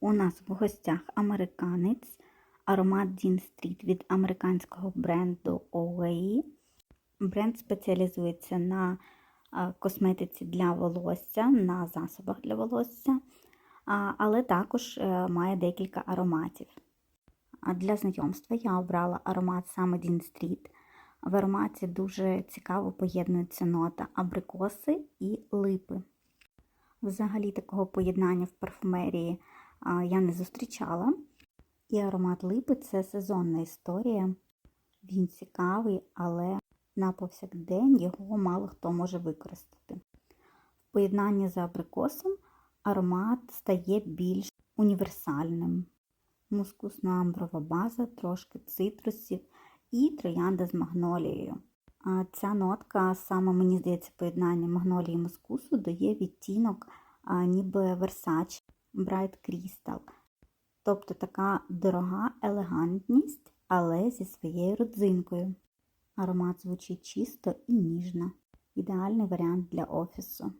У нас в гостях американець, аромат Dean Street від американського бренду Olay. Бренд спеціалізується на косметиці для волосся, на засобах для волосся, але також е, має декілька ароматів. Для знайомства я обрала аромат саме Dean Street. В ароматі дуже цікаво поєднуються нота абрикоси і липи. Взагалі такого поєднання в парфумерії я не зустрічала. І аромат липи це сезонна історія. Він цікавий, але на повсякдень його мало хто може використати. В поєднанні з абрикосом аромат стає більш універсальним. Мускусно-амброва база, трошки цитрусів і троянда з магнолією. Ця нотка, саме мені здається, поєднання магнолії і мускусу дає відтінок ніби Versace Bright Crystal. Тобто така дорога елегантність, але зі своєю родзинкою. Аромат звучить чисто і ніжно. Ідеальний варіант для офісу.